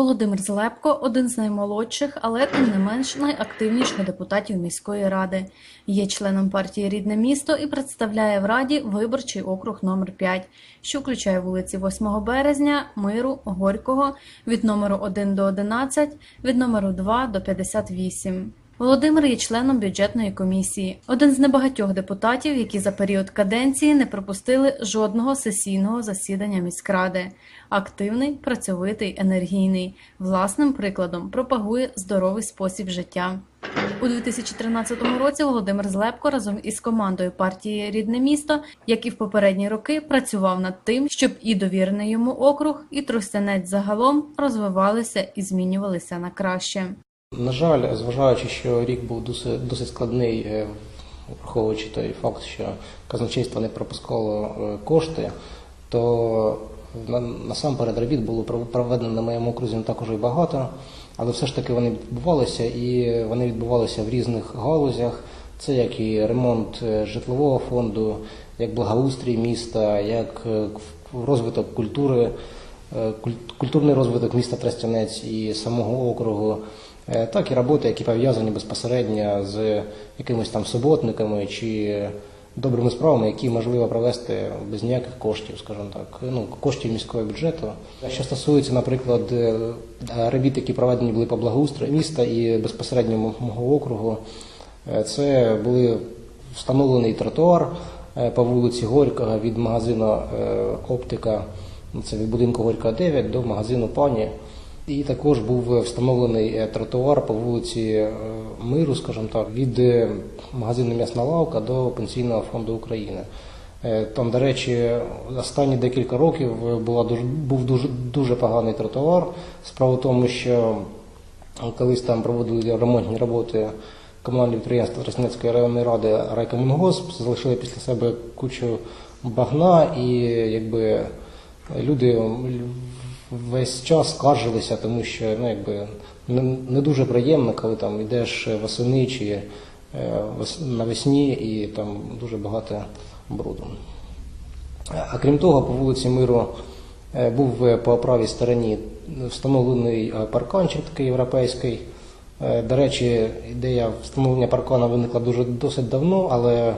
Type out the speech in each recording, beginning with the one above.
Володимир Злепко один з наймолодших, але тим не менш найактивніших депутатів міської ради. Є членом партії Рідне місто і представляє в раді виборчий округ номер 5 що включає вулиці 8 березня, Миру, Горького від номеру 1 до 11, від номеру 2 до 58. Володимир є членом бюджетної комісії, один з небагатьох депутатів, які за період каденції не пропустили жодного сесійного засідання міськради. Активний, працьовитий, енергійний, власним прикладом пропагує здоровий спосіб життя. У 2013 році Володимир Злепко разом із командою партії Рідне місто, як і в попередні роки, працював над тим, щоб і довірений йому округ, і Тростянець загалом розвивалися і змінювалися на краще. На жаль, зважаючи, що рік був досить, досить складний, е, враховуючи той факт, що казначейство не пропускало е, кошти, то насамперед робіт було проведено на моєму окрузі не так уже й багато, але все ж таки вони відбувалися і вони відбувалися в різних галузях. Це як і ремонт е, житлового фонду, як благоустрій міста, як розвиток культури, культурний розвиток міста Тростянець і самого округу, так і роботи, які пов'язані безпосередньо з якимись там суботниками чи добрими справами, які можливо провести без ніяких коштів, скажімо так, ну коштів міського бюджету. Що стосується, наприклад, е, робіт, які проведені були по благоустрою міста і безпосередньо мого округу, е, це були встановлений тротуар е, по вулиці Горького від магазину е, Оптика, це від будинку Горького 9 до магазину Пані. І також був встановлений е, тротуар по вулиці е, Миру, скажімо так, від е, магазину М'ясна лавка до Пенсійного фонду України. Там, до речі, останні декілька років була дуже, був дуже, дуже поганий тротуар. Справа в тому, що колись там проводили ремонтні роботи комунальне підприємство Тростянецької районної ради Райкомунгосп, залишили після себе кучу багна і якби люди весь час скаржилися, тому що ну, якби, не, дуже приємно, коли там йдеш восени чи е, навесні і там дуже багато бруду. А крім того, по вулиці Миру е, був е, по правій стороні встановлений парканчик такий європейський. До речі, ідея встановлення паркана виникла дуже досить давно, але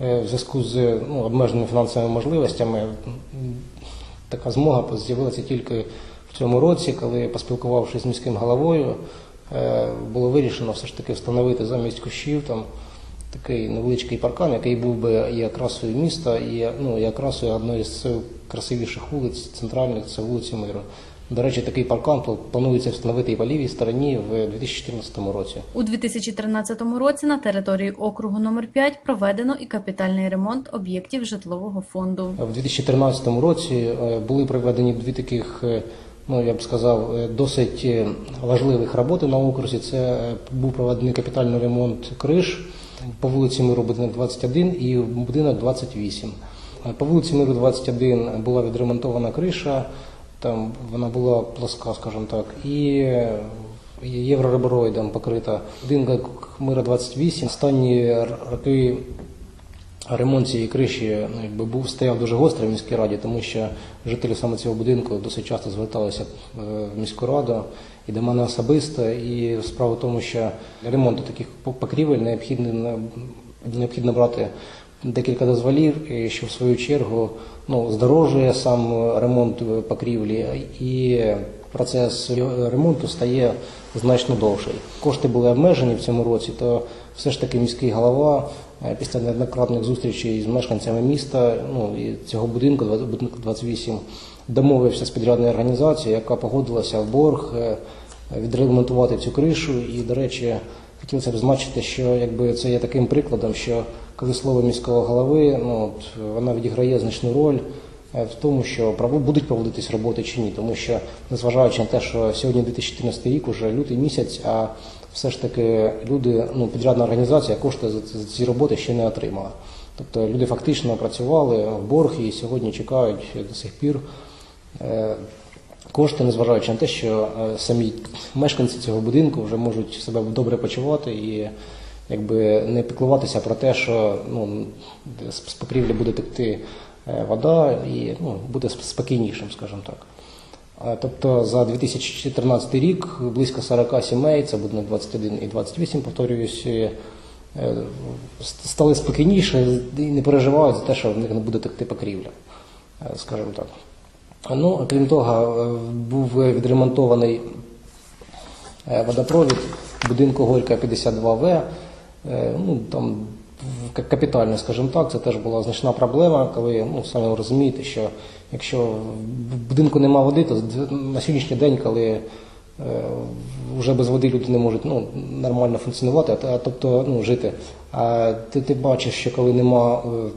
в зв'язку з ну, обмеженими фінансовими можливостями така змога з'явилася тільки в цьому році, коли, поспілкувавшись з міським головою, е, було вирішено все ж таки встановити замість кущів там такий невеличкий паркан, який був би і окрасою міста, і, ну, і окрасою одної з красивіших вулиць центральних, це вулиці Миру. До речі, такий паркан планується встановити і по лівій стороні в 2014 році. У 2013 році на території округу номер 5 проведено і капітальний ремонт об'єктів житлового фонду. В 2013 році е, були проведені дві таких, е, ну я б сказав, е, досить важливих роботи на окрузі. Це був проведений капітальний ремонт криш по вулиці Миру будинок 21 і будинок 28. Е, По вулиці Миру 21 була відремонтована криша, там вона була плоска, скажімо так, і євроребороїдом покрита. Будинок Мира 28 останні роки Ремонт цієї криші ну, якби був стояв дуже гостро в міській раді, тому що жителі саме цього будинку досить часто зверталися е, в міську раду і до мене особисто. І справа в тому, що для ремонту таких покрівель необхідно необхідно брати декілька дозволів, і що в свою чергу ну, здорожує сам ремонт е, покрівлі і процес ремонту стає значно довший. Кошти були обмежені в цьому році, то все ж таки міський голова е, після неоднократних зустрічей з мешканцями міста, ну і цього будинку, будинку 28, домовився з підрядною організацією, яка погодилася в борг е, відремонтувати цю кришу. І, до речі, хотілося б зазначити, що якби це є таким прикладом, що коли слово міського голови, ну от, вона відіграє значну роль е, в тому, що будуть проводитись роботи чи ні, тому що незважаючи на те, що сьогодні 2014 рік, уже лютий місяць, а все ж таки люди, ну підрядна організація кошти за, ці- за ці роботи ще не отримала. Тобто люди фактично працювали в борг і сьогодні чекають до сих пір е, кошти, незважаючи на те, що е, самі мешканці цього будинку вже можуть себе добре почувати і якби не піклуватися про те, що ну, з покрівлі буде текти е, вода і ну, буде спокійнішим, скажімо так. Е, Тобто за 2014 рік близько 40 сімей, це буде 21 і 28, повторююсь, ст- стали спокійніше і не переживають за те, що в них не буде текти покрівля, скажімо так. Ну, крім того, е, був відремонтований е, водопровід будинку Горька 52В. Е, Ну, там капітально, скажімо так, це теж була значна проблема, коли, ну, самі розумієте, що якщо в будинку немає води, то на сьогоднішній день, коли е, вже без води люди не можуть ну, нормально функціонувати, а, тобто ну, жити. А ти, ти бачиш, що коли нема е,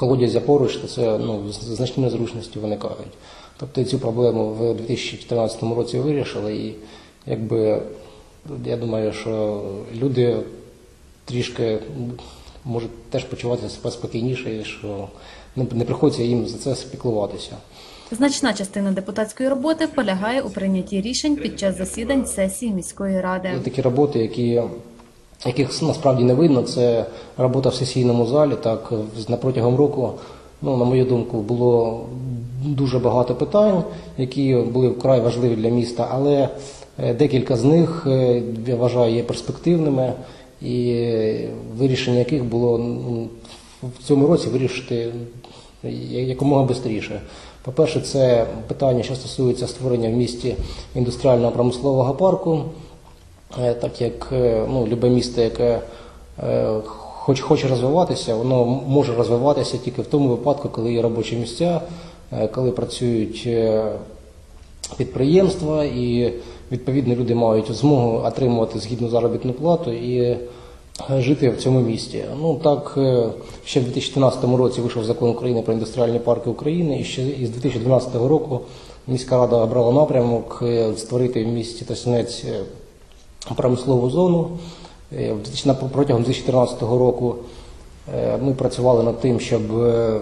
колодязя поруч, то це ну, з- значні незручності виникають. Тобто цю проблему в 2014 році вирішили, і якби я думаю, що люди трішки можуть теж почувати себе спокійніше, і що не, не приходиться їм за це спіклуватися. Значна частина депутатської роботи полягає у прийнятті рішень під час засідань сесії міської ради. Є такі роботи, які, яких насправді не видно, це робота в сесійному залі. Так, протягом року, ну, на мою думку, було дуже багато питань, які були вкрай важливі для міста, але е, декілька з них, е, я вважаю, є перспективними, і вирішення яких було ну, в цьому році вирішити якомога швидше. По-перше, це питання, що стосується створення в місті індустріального промислового парку. Е, так як е, ну, любе місто, яке е, хоч хоче розвиватися, воно може розвиватися тільки в тому випадку, коли є робочі місця, коли працюють підприємства, і відповідно люди мають змогу отримувати згідну заробітну плату і жити в цьому місті. Ну так ще в 2014 році вийшов закон України про індустріальні парки України, і ще із 2012 року міська рада обрала напрямок створити в місті Тростянець е, промислову зону. Е, в 2000 Протягом 2014 року е, ми працювали над тим, щоб е,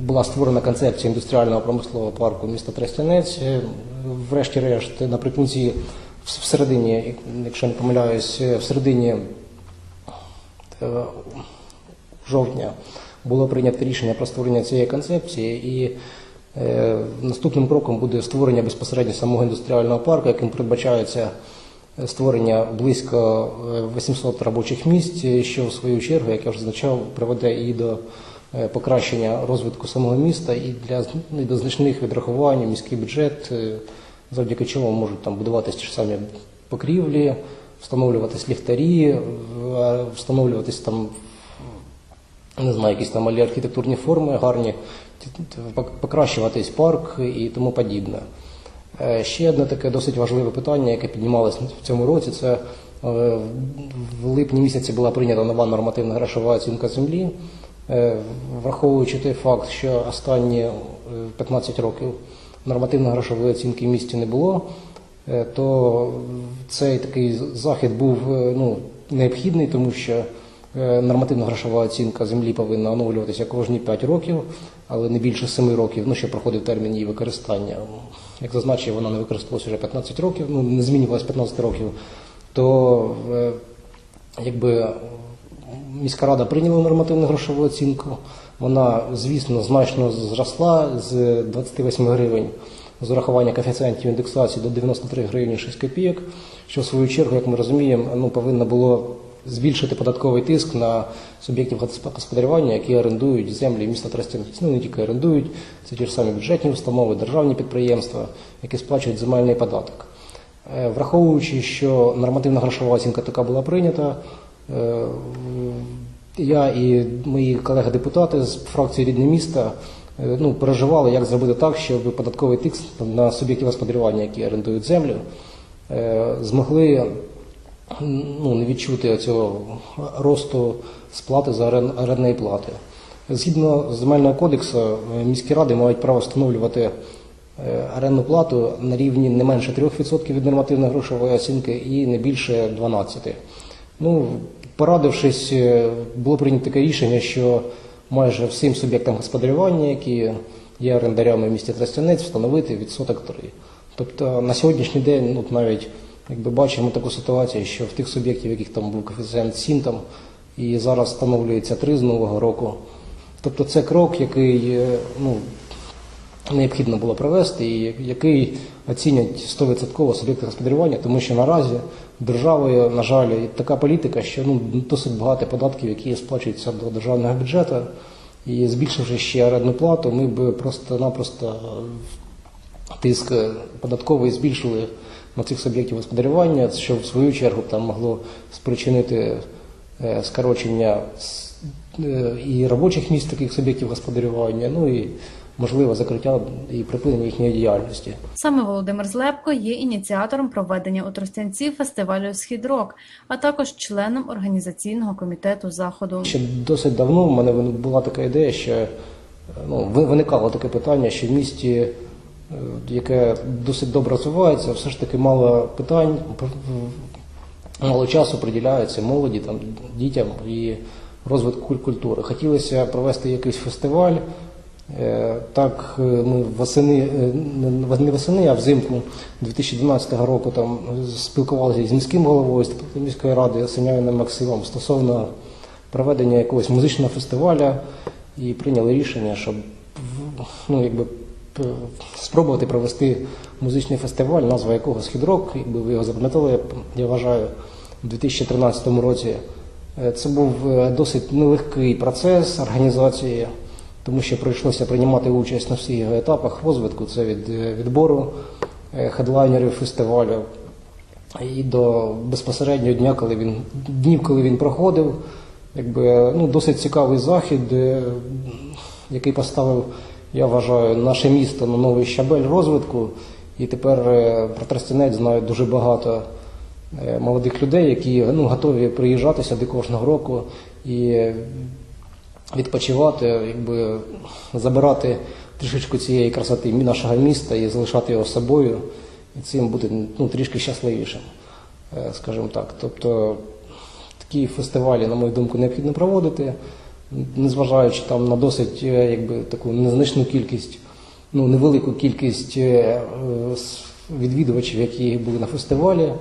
була створена концепція індустріального промислового парку міста Тростянець. Е, Врешті-решт, наприкінці, в середині, якщо не помиляюсь, в середині жовтня було прийнято рішення про створення цієї концепції, і наступним кроком буде створення безпосередньо самого індустріального парку, яким передбачається створення близько е, 800 робочих місць, е, що в свою чергу, як я вже зазначав, приведе і до е, покращення розвитку самого міста, і для ну, і до значних відрахувань міський бюджет, е, завдяки чому можуть там будуватися ті ж самі покрівлі, встановлюватись ліхтарі, встановлюватись там не знаю, якісь там малі архітектурні форми гарні, покращуватись парк і тому подібне. Е, Ще одне таке досить важливе питання, яке піднімалось в цьому році, це е, в липні місяці була прийнята нова нормативна грошова оцінка землі, Е, враховуючи той факт, що останні е, 15 років нормативно грошової оцінки в місті не було, то цей такий захід був ну, необхідний, тому що Е, Нормативно-грошова оцінка землі повинна оновлюватися кожні 5 років, але не більше 7 років, ну що проходив термін її використання. Як зазначив, вона не використовувалася вже 15 років, ну не змінювалася 15 років, то е, якби міська рада прийняла нормативну грошову оцінку. Вона, звісно, значно зросла з 28 гривень з урахування коефіцієнтів індексації до 93 гривні 6 копійок, що в свою чергу, як ми розуміємо, ну, повинно було збільшити податковий тиск на суб'єктів господарювання, які орендують землі міста Тростянець. Ну не тільки орендують, це ті ж самі бюджетні установи, державні підприємства, які сплачують земельний податок. Е, Враховуючи, що нормативна грошова оцінка така була прийнята, е, я і мої колеги-депутати з фракції рідне міста е, ну, переживали, як зробити так, щоб податковий тиск на суб'єктів господарювання, які орендують землю, змогли ну, не відчути цього росту сплати за орен- орендної плати. Згідно земельного кодексу, е, міські ради мають право встановлювати е, орендну плату на рівні не менше 3% від нормативної грошової оцінки і не більше 12%. Ну, порадившись, е, було прийнято таке рішення, що майже всім суб'єктам господарювання, які є орендарями в місті Тростянець, встановити відсоток 3. Тобто на сьогоднішній день ну, навіть якби бачимо таку ситуацію, що в тих суб'єктів, яких там був коефіцієнт 7, там, і зараз встановлюється 3 з нового року. Тобто це крок, який е, ну, необхідно було провести, і який оцінять 100% суб'єкти господарювання, тому що наразі державою, на жаль, така політика, що ну, досить багато податків, які сплачуються до державного бюджету, і збільшивши ще орендну плату, ми б просто-напросто тиск податковий збільшили на цих суб'єктів господарювання, що в свою чергу там могло спричинити е, скорочення е, і робочих місць таких суб'єктів господарювання, ну і можливо закриття і припинення їхньої діяльності. Саме Володимир Злепко є ініціатором проведення у Тростянці фестивалю Східрок, а також членом організаційного комітету заходу. Ще досить давно в мене була така ідея, що е, ну, ви- виникало таке питання, що в місті, яке досить добре розвивається, все ж таки мало питань, мало часу приділяється молоді, там, дітям і розвитку культури. Хотілося провести якийсь фестиваль. Е, Так, е, ми восени, е, не восени, а взимку 2012 року там спілкувалися з міським головою, з міської ради Синявиним Максимом стосовно проведення якогось музичного фестивалю і прийняли рішення, щоб ну, якби, спробувати провести музичний фестиваль, назва якого «Східрок», якби ви його запам'ятали, я вважаю, у 2013 році. Е, Це був е, досить нелегкий процес організації, тому що прийшлося приймати участь на всіх його етапах розвитку. Це від е, відбору е, хедлайнерів фестивалю і до безпосереднього дня, коли він днів, коли він проходив, якби ну досить цікавий захід, е, який поставив, я вважаю, наше місто на новий щабель розвитку. І тепер е, про Тростянець знають дуже багато е, молодих людей, які ну, готові приїжджати сюди кожного року і відпочивати, якби забирати трішечку цієї красоти нашого міста і залишати його собою, і цим бути ну, трішки щасливішим, е, скажімо так. Тобто такі фестивалі, на мою думку, необхідно проводити, незважаючи там на досить е, якби, таку незначну кількість, ну, невелику кількість е, е, відвідувачів, які були на фестивалі,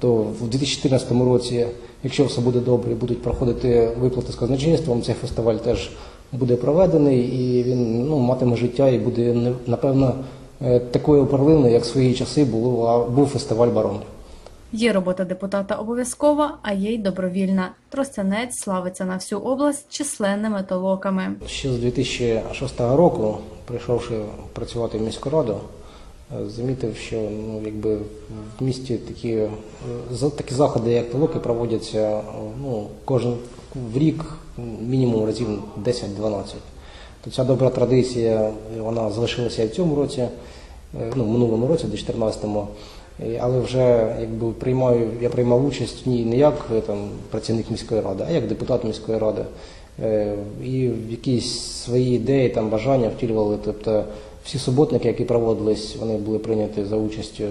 то в 2014 році, якщо все буде добре, будуть проходити виплати з казначейством, цей фестиваль теж буде проведений і він ну, матиме життя і буде напевно такою перлиною, як в свої часи було, був фестиваль баронів. Є робота депутата обов'язкова, а є й добровільна. Тростянець славиться на всю область численними толоками. Ще з 2006 року, прийшовши працювати в міську раду, е, замітив, що ну, якби в місті такі, е, такі заходи, як толоки, проводяться е, ну, кожен в рік мінімум разів 10-12. То ця добра традиція вона залишилася і в цьому році, ну, в минулому році, в 2014-му. Але вже якби приймаю, я приймав участь в ній не як е, там працівник міської ради, а як депутат міської ради. Е, І в якісь свої ідеї, там бажання втілювали. Тобто всі суботники, які проводились, вони були прийняті за участю,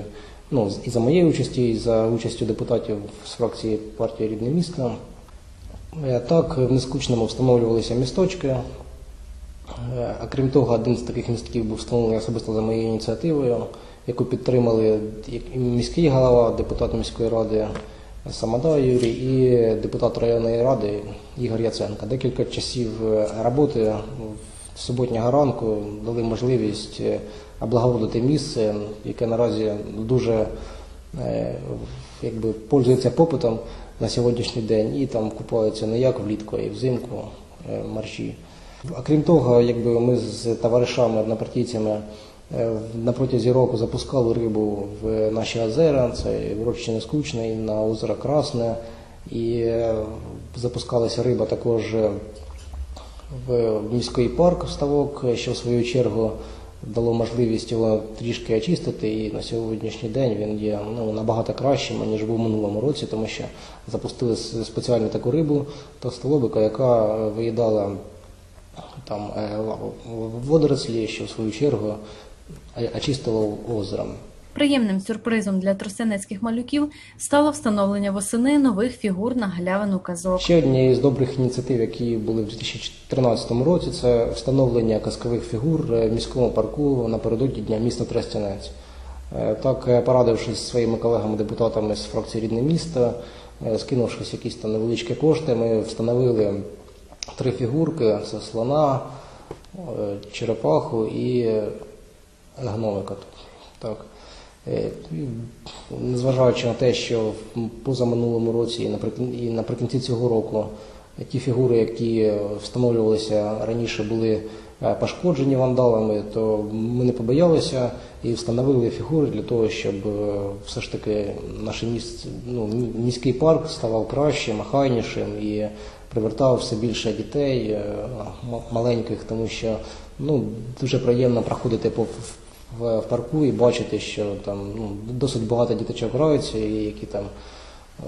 ну і за моєю участю, і за участю депутатів з фракції партії Рідне місто. Е, Так, в нескучному встановлювалися місточки. А крім того, один з таких містків був встановлений особисто за моєю ініціативою, яку підтримали і міський голова, депутат міської ради Самада Юрій і депутат районної ради Ігор Яценко. Декілька часів е, роботи в суботнього ранку дали можливість е, облагородити місце, яке наразі дуже е, якби пользується попитом на сьогоднішній день і там купаються не як влітку, й взимку марші. А крім того, якби ми з товаришами, однопартійцями на протязі року запускали рибу в наші озера, це і в Рочище Нескучне, і на озеро Красне, і е, запускалася риба також е, в міський парк ставок, що в свою чергу дало можливість його трішки очистити, і на сьогоднішній день він є ну, набагато кращим, ніж був в минулому році, тому що запустили спеціальну таку рибу товстолобика, яка е, виїдала там е, водорослі, що в свою чергу е, очистило озеро. Приємним сюрпризом для тростянецьких малюків стало встановлення восени нових фігур на галявину казок. Ще однією з добрих ініціатив, які були в 2013 році, це встановлення казкових фігур в міському парку напередодні Дня міста Тростянець. Е, Так, е, порадившись зі своїми колегами-депутатами з фракції рідне місто, е, скинувшись якісь там невеличкі кошти, ми встановили три фігурки: це слона, черепаху і гномика. Так. Е, Незважаючи на те, що в позаминулому році і наприкін- і наприкінці цього року ті фігури, які встановлювалися раніше, були е, пошкоджені вандалами, то ми не побоялися і встановили фігури для того, щоб е, все ж таки наш міст, ну, міський парк ставав кращим, охайнішим і привертав все більше дітей маленьких, тому що ну, дуже приємно проходити по в, в парку і бачити, що там ну, досить багато діточок граються, і які там е,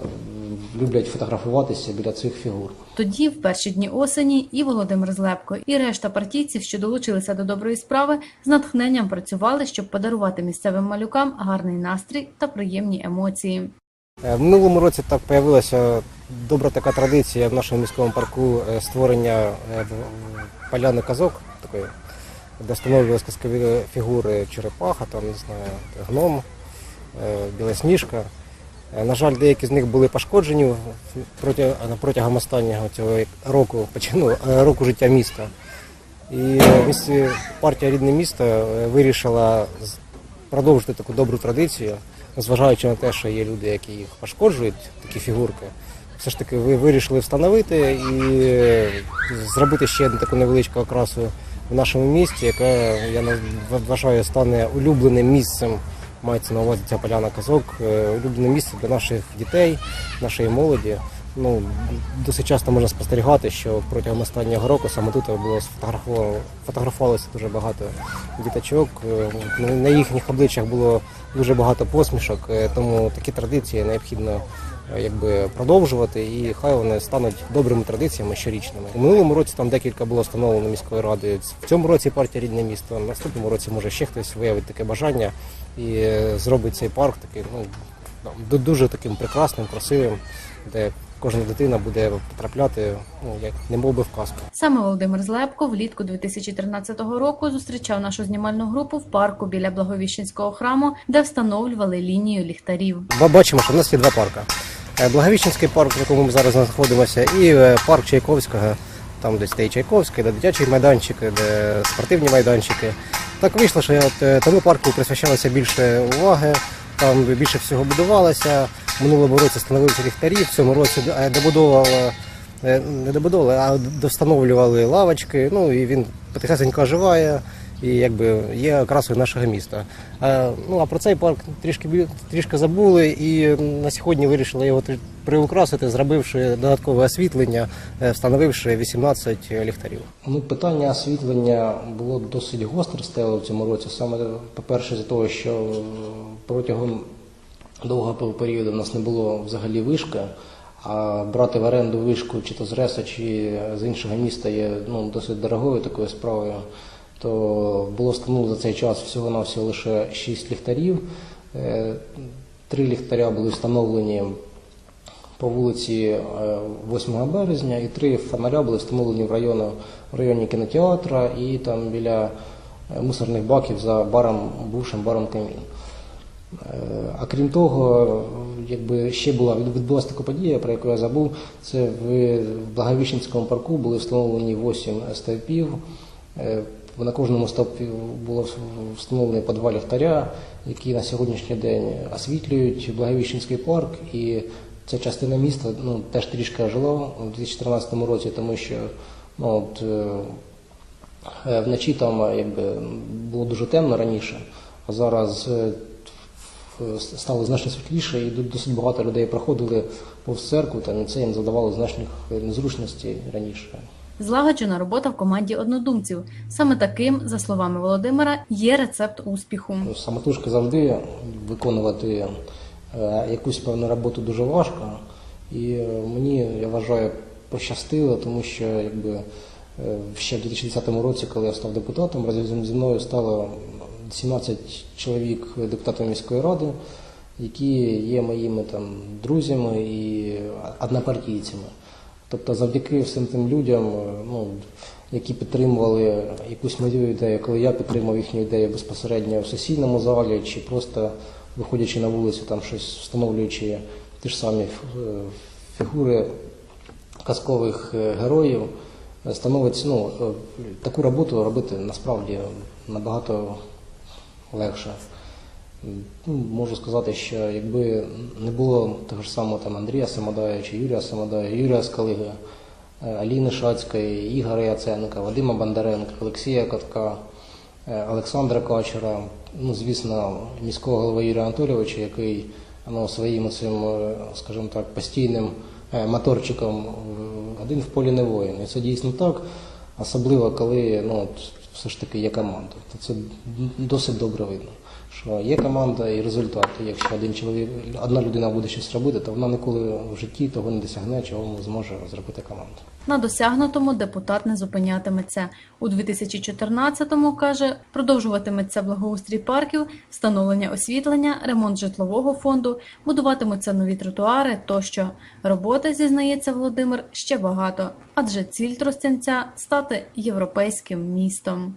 люблять фотографуватися біля цих фігур. Тоді, в перші дні осені, і Володимир Злепко, і решта партійців, що долучилися до доброї справи, з натхненням працювали, щоб подарувати місцевим малюкам гарний настрій та приємні емоції. Е, В минулому році так появилася добра така традиція в нашому міському парку е, створення поляни казок, такої, де встановлювалися казкові фігури черепаха, там, не знаю, гном, е, білосніжка. Е, На жаль, деякі з них були пошкоджені протягом останнього цього року, ну, е, року життя міста. І партія рідне місто вирішила продовжити таку добру традицію, зважаючи на те, що є люди, які їх пошкоджують, такі фігурки. Все ж таки, ви вирішили встановити і зробити ще одну таку невеличку окрасу в нашому місті, яка я вважаю стане улюбленим місцем. Мається на увазі ця поляна казок, е, улюблене місце для наших дітей, нашої молоді. Ну, досить часто можна спостерігати, що протягом останнього року саме тут було сфотографовано, фотографувалося дуже багато діточок. Е, На їхніх обличчях було дуже багато посмішок, е, тому такі традиції необхідно якби, продовжувати, і хай вони стануть добрими традиціями щорічними. У минулому році там декілька було встановлено міською радою. В цьому році партія рідне місто. В наступному році може ще хтось виявить таке бажання і е, зробить цей парк такий ну дуже таким прекрасним, красивим, де кожна дитина буде потрапляти, ну як не мов би в казку. Саме Володимир Злепко влітку 2013 року зустрічав нашу знімальну групу в парку біля Благовіщенського храму, де встановлювали лінію ліхтарів. Ба- Бачимо, що в нас є два парки. Е, Благовіщенський парк, в якому ми зараз знаходимося, і е, парк Чайковського, там де стоїть Чайковський, де дитячі майданчики, де спортивні майданчики. Так вийшло, що от, е, тому парку присвячалося більше уваги, там більше всього будувалося. В минулому році встановилися ліхтарі, в цьому році добудовували, не добудовували, а довстановлювали лавочки. Ну і він потихесенько оживає і якби є окрасою нашого міста. Ну а про цей парк трішки трішки забули, і на сьогодні вирішили його приукрасити, зробивши додаткове освітлення, е, встановивши 18 ліхтарів. Ну, питання освітлення було досить гостре стало в цьому році. Саме, по-перше, з того, що е, протягом довгого періоду в нас не було взагалі вишки, а брати в оренду вишку чи то з Реса, чи з іншого міста є ну, досить дорогою такою справою. То було встановлено за цей час всього-навсього лише 6 ліхтарів. Е, Три ліхтаря були встановлені по вулиці е, 8 березня, і три фонаря були встановлені в районі, в районі кінотеатра і там біля е, мусорних баків за баром, бувшим баром Камін. Е, А крім того, якби ще була відбулася така подія, про яку я забув. Це в Благовіщенському парку були встановлені 8 стовпів. На кожному стовпі було встановлено по два ліхтаря, які на сьогоднішній день освітлюють Благовіщенський парк. І ця частина міста ну, теж трішки ожила у 2014 році, тому що ну, от, е, Е, Вночі там е, якби було дуже темно раніше, а зараз стало значно світліше, і досить багато людей проходили повз церкву, там і це їм задавало значних незручностей раніше. Злагоджена робота в команді однодумців. Саме таким, за словами Володимира, є рецепт успіху. Самотужки завжди виконувати е, якусь певну роботу дуже важко. І е, мені, я вважаю, пощастило, тому що якби, е, ще в 2010 році, коли я став депутатом, разом зі мною стало 17 чоловік депутатів міської ради, які є моїми там друзями і однопартійцями. Тобто завдяки всім тим людям, е, ну, які підтримували якусь мою ідею, коли я підтримав їхню ідею безпосередньо в сесійному залі, чи просто виходячи на вулицю, там щось встановлюючи ті ж самі е, фігури казкових е, героїв, е, становить ну, таку роботу робити насправді набагато легше. Ну, можу сказати, що якби не було того ж самого там Андрія Самодая чи Юрія Самодая, Юрія Скалиги, е, Аліни Шацької, Ігоря Яценка, Вадима Бондаренка, Олексія Котка, е, Олександра Качера, ну, звісно, міського голови Юрія Анатолійовича, який ну, своїм цим, е, скажімо так, постійним моторчиком один в полі не воїн. І це дійсно так, особливо коли ну, все ж таки є команда. Це досить добре видно. Що є команда і результат. Якщо один чоловік, одна людина буде щось робити, то вона ніколи в житті того не досягне, чого не зможе зробити команда. На досягнутому депутат не зупинятиметься. У 2014-му, каже, продовжуватиметься благоустрій парків, встановлення освітлення, ремонт житлового фонду, будуватимуться нові тротуари тощо. Роботи, зізнається Володимир, ще багато, адже ціль Тростянця – стати європейським містом.